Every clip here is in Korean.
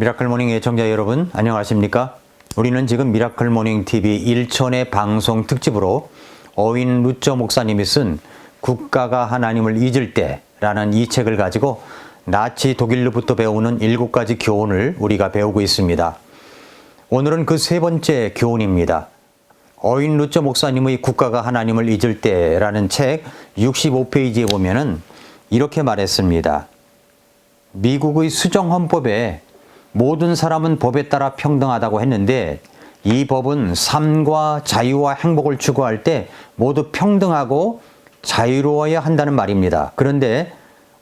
미라클 모닝 애청자 여러분 안녕하십니까? 우리는 지금 미라클 모닝 TV 일천의 방송 특집으로 어윈 루처 목사님이 쓴 국가가 하나님을 잊을 때라는 이 책을 가지고 나치 독일로부터 배우는 일곱 가지 교훈을 우리가 배우고 있습니다. 오늘은 그 세 번째 교훈입니다. 어윈 루처 목사님의 국가가 하나님을 잊을 때라는 책 65페이지에 보면은 이렇게 말했습니다. 미국의 수정헌법에 모든 사람은 법에 따라 평등하다고 했는데 이 법은 삶과 자유와 행복을 추구할 때 모두 평등하고 자유로워야 한다는 말입니다. 그런데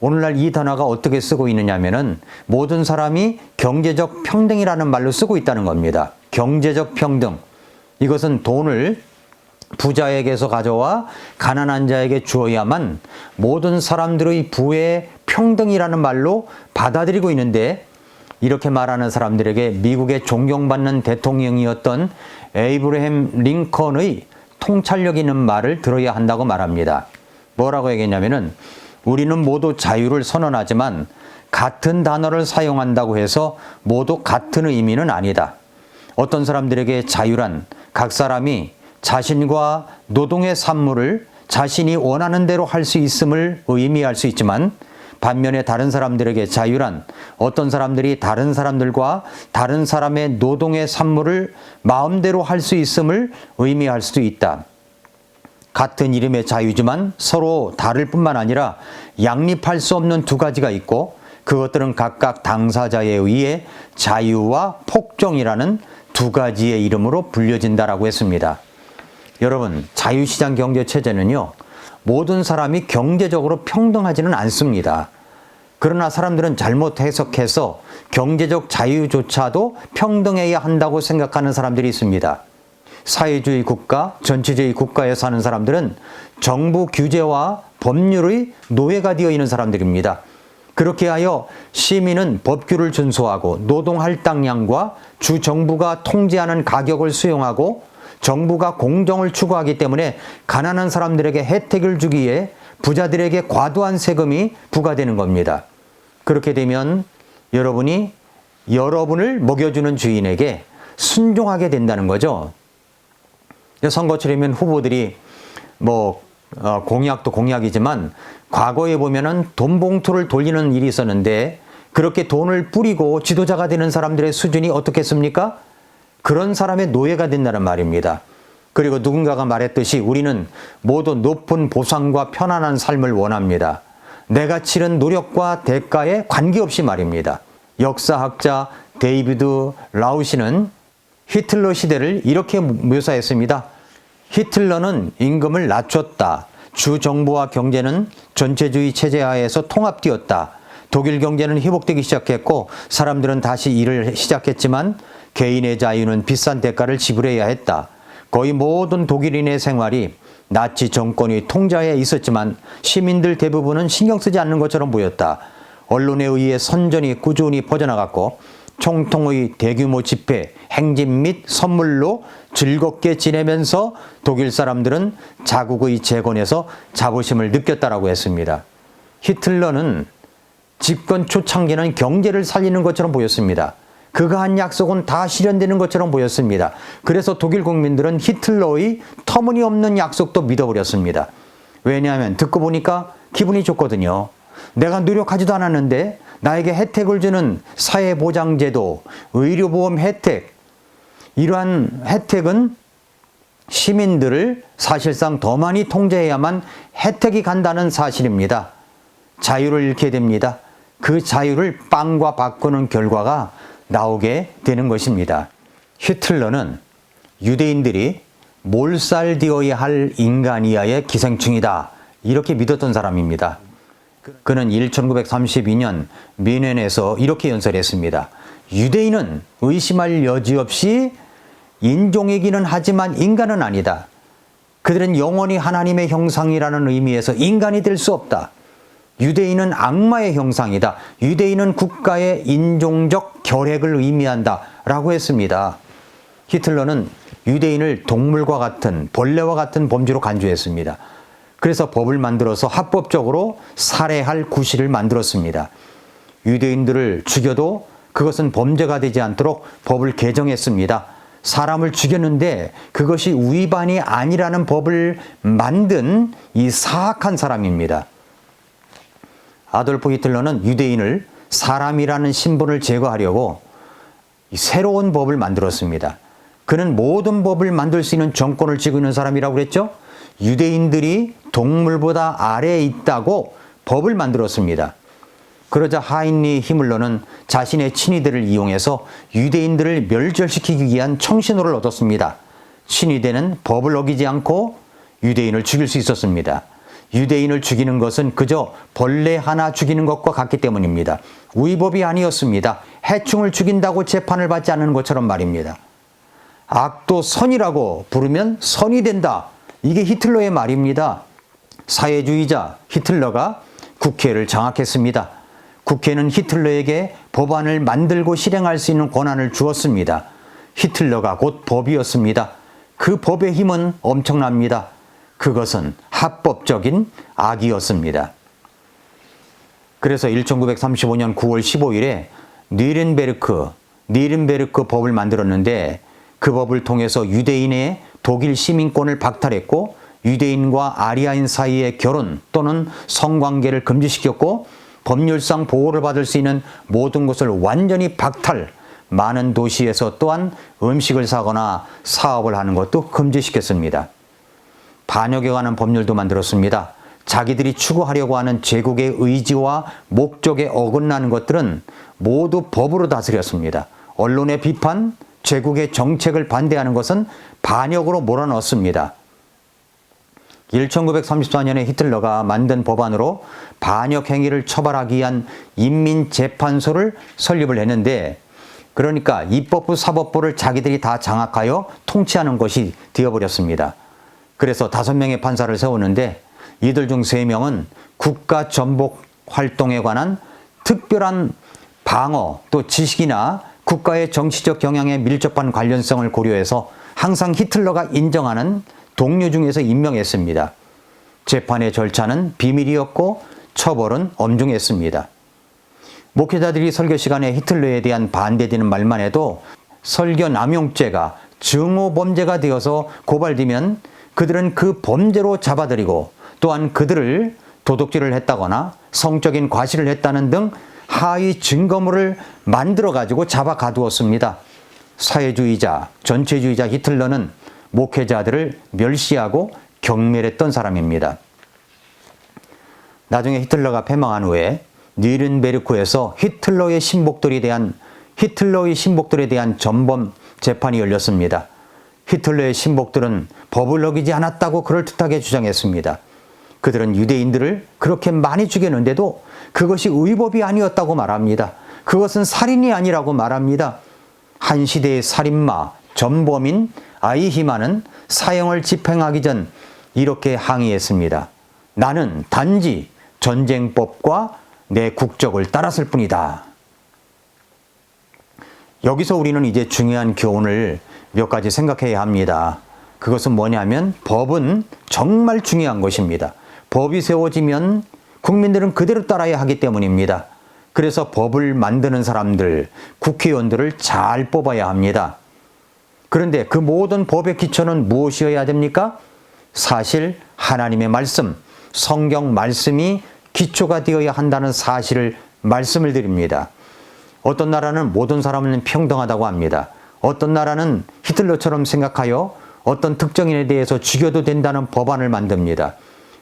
오늘날 이 단어가 어떻게 쓰고 있느냐면은 모든 사람이 경제적 평등이라는 말로 쓰고 있다는 겁니다. 경제적 평등. 이것은 돈을 부자에게서 가져와 가난한 자에게 주어야만 모든 사람들의 부의 평등이라는 말로 받아들이고 있는데 이렇게 말하는 사람들에게 미국의 존경받는 대통령이었던 에이브레햄 링컨의 통찰력 있는 말을 들어야 한다고 말합니다. 뭐라고 얘기했냐면은 우리는 모두 자유를 선언하지만 같은 단어를 사용한다고 해서 모두 같은 의미는 아니다. 어떤 사람들에게 자유란 각 사람이 자신과 노동의 산물을 자신이 원하는 대로 할 수 있음을 의미할 수 있지만 반면에 다른 사람들에게 자유란 어떤 사람들이 다른 사람들과 다른 사람의 노동의 산물을 마음대로 할 수 있음을 의미할 수도 있다. 같은 이름의 자유지만 서로 다를 뿐만 아니라 양립할 수 없는 두 가지가 있고 그것들은 각각 당사자에 의해 자유와 폭정이라는 두 가지의 이름으로 불려진다라고 했습니다. 여러분, 자유시장 경제 체제는요, 모든 사람이 경제적으로 평등하지는 않습니다. 그러나 사람들은 잘못 해석해서 경제적 자유조차도 평등해야 한다고 생각하는 사람들이 있습니다. 사회주의 국가, 전체주의 국가에 사는 사람들은 정부 규제와 법률의 노예가 되어 있는 사람들입니다. 그렇게 하여 시민은 법규를 준수하고 노동 할당량과 주 정부가 통제하는 가격을 수용하고 정부가 공정을 추구하기 때문에 가난한 사람들에게 혜택을 주기에 부자들에게 과도한 세금이 부과되는 겁니다. 그렇게 되면 여러분이 여러분을 먹여주는 주인에게 순종하게 된다는 거죠. 선거 치르면 후보들이 뭐 어, 공약도 공약이지만 과거에 보면은 돈 봉투를 돌리는 일이 있었는데 그렇게 돈을 뿌리고 지도자가 되는 사람들의 수준이 어떻겠습니까? 그런 사람의 노예가 된다는 말입니다. 그리고 누군가가 말했듯이 우리는 모두 높은 보상과 편안한 삶을 원합니다. 내가 치른 노력과 대가에 관계없이 말입니다. 역사학자 데이비드 라우시는 히틀러 시대를 이렇게 묘사했습니다. 히틀러는 임금을 낮췄다. 주 정부와 경제는 전체주의 체제 하에서 통합되었다. 독일 경제는 회복되기 시작했고 사람들은 다시 일을 시작했지만 개인의 자유는 비싼 대가를 지불해야 했다. 거의 모든 독일인의 생활이 나치 정권이 통자에 있었지만 시민들 대부분은 신경 쓰지 않는 것처럼 보였다. 언론에 의해 선전이 꾸준히 퍼져나갔고 총통의 대규모 집회, 행진 및 선물로 즐겁게 지내면서 독일 사람들은 자국의 재건에서 자부심을 느꼈다라고 했습니다. 히틀러는 집권 초창기는 경제를 살리는 것처럼 보였습니다. 그가 한 약속은 다 실현되는 것처럼 보였습니다. 그래서 독일 국민들은 히틀러의 터무니없는 약속도 믿어버렸습니다. 왜냐하면 듣고 보니까 기분이 좋거든요. 내가 노력하지도 않았는데 나에게 혜택을 주는 사회보장제도, 의료보험 혜택, 이러한 혜택은 시민들을 사실상 더 많이 통제해야만 혜택이 간다는 사실입니다. 자유를 잃게 됩니다. 그 자유를 빵과 바꾸는 결과가 나오게 되는 것입니다. 히틀러는 유대인들이 몰살되어야 할 인간이야의 기생충이다. 이렇게 믿었던 사람입니다. 그는 1932년 미넨에서 이렇게 연설했습니다. 유대인은 의심할 여지 없이 인종이기는 하지만 인간은 아니다. 그들은 영원히 하나님의 형상이라는 의미에서 인간이 될 수 없다. 유대인은 악마의 형상이다. 유대인은 국가의 인종적 결핵을 의미한다. 라고 했습니다. 히틀러는 유대인을 동물과 같은, 벌레와 같은 범죄로 간주했습니다. 그래서 법을 만들어서 합법적으로 살해할 구실을 만들었습니다. 유대인들을 죽여도 그것은 범죄가 되지 않도록 법을 개정했습니다. 사람을 죽였는데 그것이 위반이 아니라는 법을 만든 이 사악한 사람입니다. 아돌프 히틀러는 유대인을 사람이라는 신분을 제거하려고 새로운 법을 만들었습니다. 그는 모든 법을 만들 수 있는 정권을 쥐고 있는 사람이라고 그랬죠? 유대인들이 동물보다 아래에 있다고 법을 만들었습니다. 그러자 하인리 히물러는 자신의 친위대를 이용해서 유대인들을 멸절시키기 위한 청신호를 얻었습니다. 친위대는 법을 어기지 않고 유대인을 죽일 수 있었습니다. 유대인을 죽이는 것은 그저 벌레 하나 죽이는 것과 같기 때문입니다. 위법이 아니었습니다. 해충을 죽인다고 재판을 받지 않는 것처럼 말입니다. 악도 선이라고 부르면 선이 된다. 이게 히틀러의 말입니다. 사회주의자 히틀러가 국회를 장악했습니다. 국회는 히틀러에게 법안을 만들고 실행할 수 있는 권한을 주었습니다. 히틀러가 곧 법이었습니다. 그 법의 힘은 엄청납니다. 그것은 합법적인 악이었습니다. 그래서 1935년 9월 15일에 니른베르크, 니른베르크 법을 만들었는데 그 법을 통해서 유대인의 독일 시민권을 박탈했고 유대인과 아리아인 사이의 결혼 또는 성관계를 금지시켰고 법률상 보호를 받을 수 있는 모든 것을 완전히 박탈, 많은 도시에서 또한 음식을 사거나 사업을 하는 것도 금지시켰습니다. 반역에 관한 법률도 만들었습니다. 자기들이 추구하려고 하는 제국의 의지와 목적에 어긋나는 것들은 모두 법으로 다스렸습니다. 언론의 비판, 제국의 정책을 반대하는 것은 반역으로 몰아넣습니다. 1934년에 히틀러가 만든 법안으로 반역 행위를 처벌하기 위한 인민재판소를 설립을 했는데 그러니까 입법부 사법부를 자기들이 다 장악하여 통치하는 것이 되어버렸습니다. 그래서 다섯 명의 판사를 세우는데 이들 중 세 명은 국가 전복 활동에 관한 특별한 방어 또 지식이나 국가의 정치적 경향에 밀접한 관련성을 고려해서 항상 히틀러가 인정하는 동료 중에서 임명했습니다. 재판의 절차는 비밀이었고 처벌은 엄중했습니다. 목회자들이 설교 시간에 히틀러에 대한 반대되는 말만 해도 설교 남용죄가 증오 범죄가 되어서 고발되면 그들은 그 범죄로 잡아들이고 또한 그들을 도둑질을 했다거나 성적인 과실을 했다는 등 하위 증거물을 만들어 가지고 잡아 가두었습니다. 사회주의자, 전체주의자 히틀러는 목회자들을 멸시하고 경멸했던 사람입니다. 나중에 히틀러가 패망한 후에 니른베르크에서 히틀러의 신복들에 대한 히틀러의 신복들에 대한 전범 재판이 열렸습니다. 히틀러의 신복들은 법을 어기지 않았다고 그럴듯하게 주장했습니다. 그들은 유대인들을 그렇게 많이 죽였는데도 그것이 의법이 아니었다고 말합니다. 그것은 살인이 아니라고 말합니다. 한 시대의 살인마, 전범인 아이히마는 사형을 집행하기 전 이렇게 항의했습니다. 나는 단지 전쟁법과 내 국적을 따랐을 뿐이다. 여기서 우리는 이제 중요한 교훈을 몇 가지 생각해야 합니다. 그것은 뭐냐면 법은 정말 중요한 것입니다. 법이 세워지면 국민들은 그대로 따라야 하기 때문입니다. 그래서 법을 만드는 사람들, 국회의원들을 잘 뽑아야 합니다. 그런데 그 모든 법의 기초는 무엇이어야 됩니까? 사실 하나님의 말씀, 성경 말씀이 기초가 되어야 한다는 사실을 말씀을 드립니다. 어떤 나라는 모든 사람은 평등하다고 합니다. 어떤 나라는 히틀러처럼 생각하여 어떤 특정인에 대해서 죽여도 된다는 법안을 만듭니다.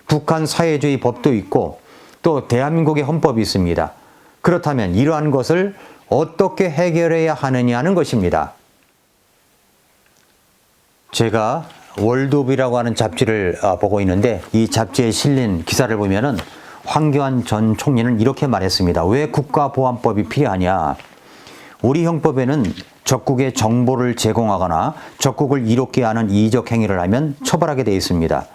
북한 사회주의 법도 있고 또 대한민국의 헌법이 있습니다. 그렇다면 이러한 것을 어떻게 해결해야 하느냐는 것입니다. 제가 월드옵이라고 하는 잡지를 아, 보고 있는데 이 잡지에 실린 기사를 보면은 황교안 전 총리는 이렇게 말했습니다. 왜 국가보안법이 필요하냐? 우리 형법에는 적국의 정보를 제공하거나 적국을 이롭게 하는 이적 행위를 하면 처벌하게 되어 있습니다.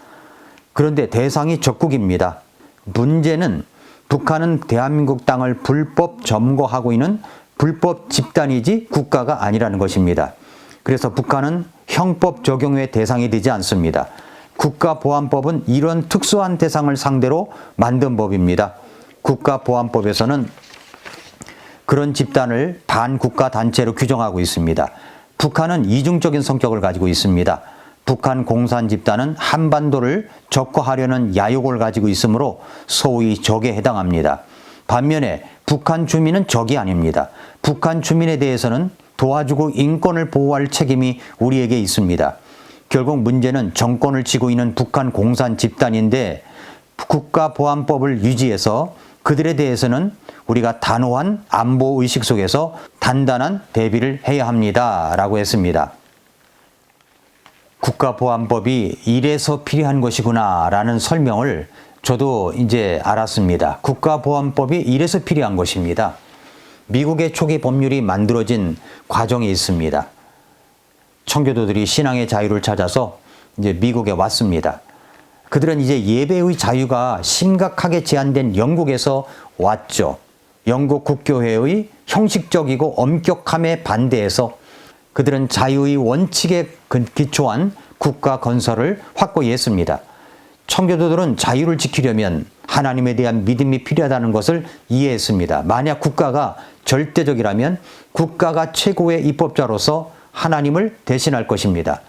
그런데 대상이 적국입니다. 문제는 북한은 대한민국 땅을 불법 점거하고 있는 불법 집단이지 국가가 아니라는 것입니다. 그래서 북한은 형법 적용의 대상이 되지 않습니다. 국가보안법은 이런 특수한 대상을 상대로 만든 법입니다. 국가보안법에서는 그런 집단을 반국가 단체로 규정하고 있습니다. 북한은 이중적인 성격을 가지고 있습니다. 북한 공산 집단은 한반도를 적화하려는 야욕을 가지고 있으므로 소위 적에 해당합니다. 반면에 북한 주민은 적이 아닙니다. 북한 주민에 대해서는 도와주고 인권을 보호할 책임이 우리에게 있습니다. 결국 문제는 정권을 쥐고 있는 북한 공산 집단인데 국가보안법을 유지해서 그들에 대해서는 우리가 단호한 안보 의식 속에서 단단한 대비를 해야 합니다. 라고 했습니다. 국가보안법이 이래서 필요한 것이구나 라는 설명을 저도 이제 알았습니다. 국가보안법이 이래서 필요한 것입니다. 미국의 초기 법률이 만들어진 과정이 있습니다. 청교도들이 신앙의 자유를 찾아서 이제 미국에 왔습니다. 그들은 이제 예배의 자유가 심각하게 제한된 영국에서 왔죠. 영국 국교회의 형식적이고 엄격함에 반대해서 그들은 자유의 원칙에 기초한 국가 건설을 확고히 했습니다. 청교도들은 자유를 지키려면 하나님에 대한 믿음이 필요하다는 것을 이해했습니다. 만약 국가가 절대적이라면 국가가 최고의 입법자로서 하나님을 대신할 것입니다.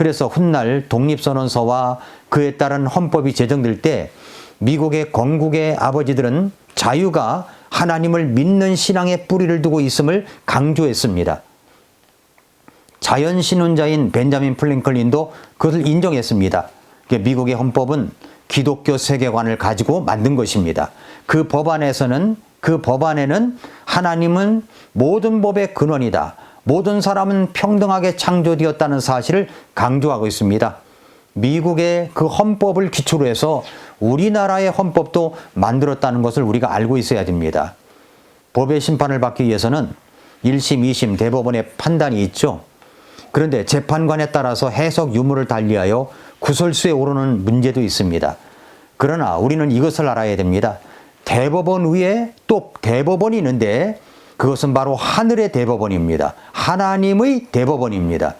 그래서 훗날 독립선언서와 그에 따른 헌법이 제정될 때 미국의 건국의 아버지들은 자유가 하나님을 믿는 신앙에 뿌리를 두고 있음을 강조했습니다. 자연 신혼자인 벤자민 플랭클린도 그것을 인정했습니다. 미국의 헌법은 기독교 세계관을 가지고 만든 것입니다. 그 법안에서는 그 법안에는 하나님은 모든 법의 근원이다. 모든 사람은 평등하게 창조되었다는 사실을 강조하고 있습니다. 미국의 그 헌법을 기초로 해서 우리나라의 헌법도 만들었다는 것을 우리가 알고 있어야 됩니다. 법의 심판을 받기 위해서는 1심, 2심 대법원의 판단이 있죠. 그런데 재판관에 따라서 해석 유무를 달리하여 구설수에 오르는 문제도 있습니다. 그러나 우리는 이것을 알아야 됩니다. 대법원 위에 또 대법원이 있는데 그것은 바로 하늘의 대법원입니다. 하나님의 대법원입니다.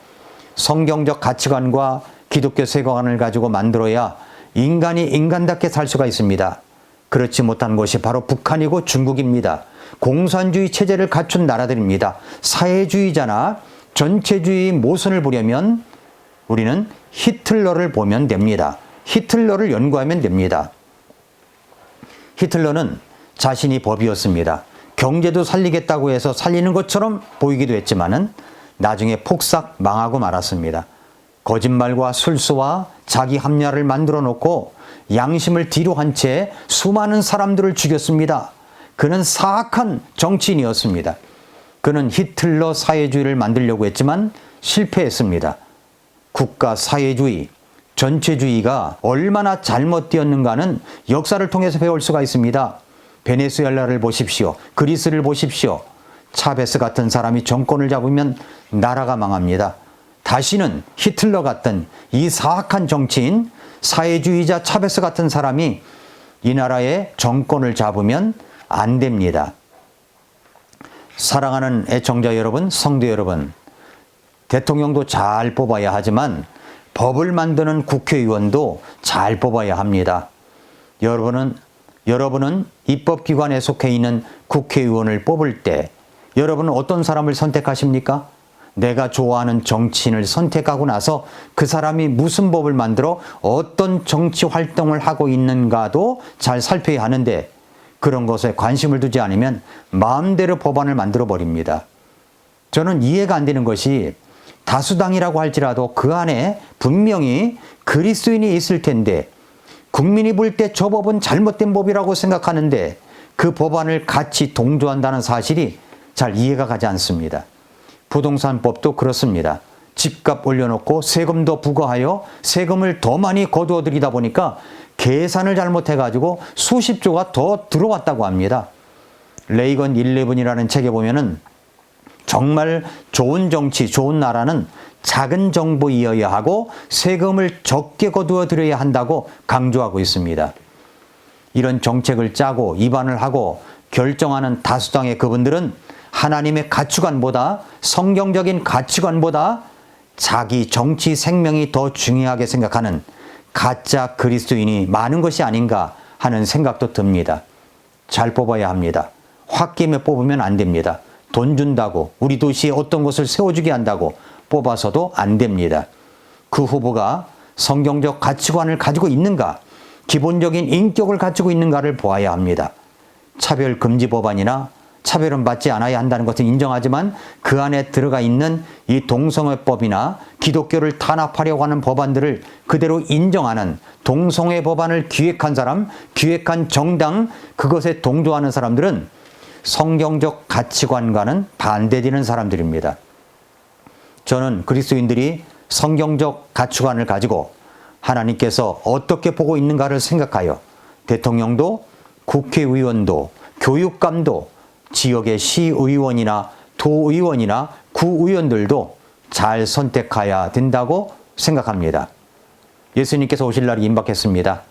성경적 가치관과 기독교 세계관을 가지고 만들어야 인간이 인간답게 살 수가 있습니다. 그렇지 못한 것이 바로 북한이고 중국입니다. 공산주의 체제를 갖춘 나라들입니다. 사회주의자나 전체주의 모선을 보려면 우리는 히틀러를 보면 됩니다. 히틀러를 연구하면 됩니다. 히틀러는 자신이 법이었습니다. 경제도 살리겠다고 해서 살리는 것처럼 보이기도 했지만은 나중에 폭삭 망하고 말았습니다. 거짓말과 술수와 자기 합리화를 만들어 놓고 양심을 뒤로 한 채 수많은 사람들을 죽였습니다. 그는 사악한 정치인이었습니다. 그는 히틀러 사회주의를 만들려고 했지만 실패했습니다. 국가 사회주의, 전체주의가 얼마나 잘못되었는가는 역사를 통해서 배울 수가 있습니다. 베네수엘라를 보십시오. 그리스를 보십시오. 차베스 같은 사람이 정권을 잡으면 나라가 망합니다. 다시는 히틀러 같은 이 사악한 정치인, 사회주의자 차베스 같은 사람이 이 나라의 정권을 잡으면 안 됩니다. 사랑하는 애청자 여러분, 성도 여러분, 대통령도 잘 뽑아야 하지만 법을 만드는 국회의원도 잘 뽑아야 합니다. 여러분은 여러분은 입법기관에 속해 있는 국회의원을 뽑을 때 여러분은 어떤 사람을 선택하십니까? 내가 좋아하는 정치인을 선택하고 나서 그 사람이 무슨 법을 만들어 어떤 정치 활동을 하고 있는가도 잘 살펴야 하는데 그런 것에 관심을 두지 않으면 마음대로 법안을 만들어 버립니다. 저는 이해가 안 되는 것이 다수당이라고 할지라도 그 안에 분명히 그리스인이 있을 텐데 국민이 볼 때 저 법은 잘못된 법이라고 생각하는데 그 법안을 같이 동조한다는 사실이 잘 이해가 가지 않습니다. 부동산법도 그렇습니다. 집값 올려놓고 세금도 부과하여 세금을 더 많이 거두어 들이다 보니까 계산을 잘못해가지고 수십조가 더 들어왔다고 합니다. 레이건 11이라는 책에 보면은 정말 좋은 정치, 좋은 나라는 작은 정부이어야 하고 세금을 적게 거두어 들여야 한다고 강조하고 있습니다. 이런 정책을 짜고 입안을 하고 결정하는 다수당의 그분들은 하나님의 가치관보다 성경적인 가치관보다 자기 정치 생명이 더 중요하게 생각하는 가짜 그리스도인이 많은 것이 아닌가 하는 생각도 듭니다. 잘 뽑아야 합니다. 홧김에 뽑으면 안 됩니다. 돈 준다고 우리 도시에 어떤 것을 세워주게 한다고 뽑아서도 안 됩니다. 그 후보가 성경적 가치관을 가지고 있는가, 기본적인 인격을 가지고 있는가를 보아야 합니다. 차별 금지 법안이나 차별은 받지 않아야 한다는 것은 인정하지만 그 안에 들어가 있는 이 동성애법이나 기독교를 탄압하려고 하는 법안들을 그대로 인정하는 동성애 법안을 기획한 사람, 기획한 정당, 그것에 동조하는 사람들은 성경적 가치관과는 반대되는 사람들입니다. 저는 그리스도인들이 성경적 가치관을 가지고 하나님께서 어떻게 보고 있는가를 생각하여 대통령도 국회의원도 교육감도 지역의 시의원이나 도의원이나 구의원들도 잘 선택해야 된다고 생각합니다. 예수님께서 오실 날이 임박했습니다.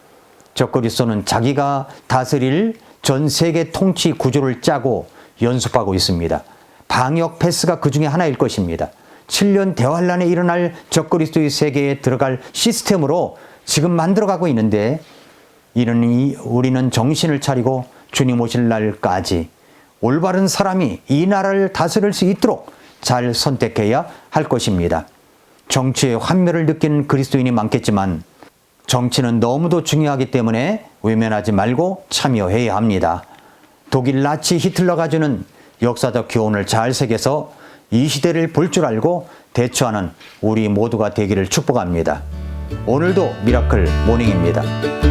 적그리스도는 자기가 다스릴 전 세계 통치 구조를 짜고 연습하고 있습니다. 방역 패스가 그 중에 하나일 것입니다. 7년 대환란에 일어날 적그리스도의 세계에 들어갈 시스템으로 지금 만들어가고 있는데 이러니 우리는 정신을 차리고 주님 오실 날까지 올바른 사람이 이 나라를 다스릴 수 있도록 잘 선택해야 할 것입니다. 정치의 환멸을 느끼는 그리스도인이 많겠지만 정치는 너무도 중요하기 때문에 외면하지 말고 참여해야 합니다. 독일 나치 히틀러가 주는 역사적 교훈을 잘 새겨서 이 시대를 볼 줄 알고 대처하는 우리 모두가 되기를 축복합니다. 오늘도 미라클 모닝입니다.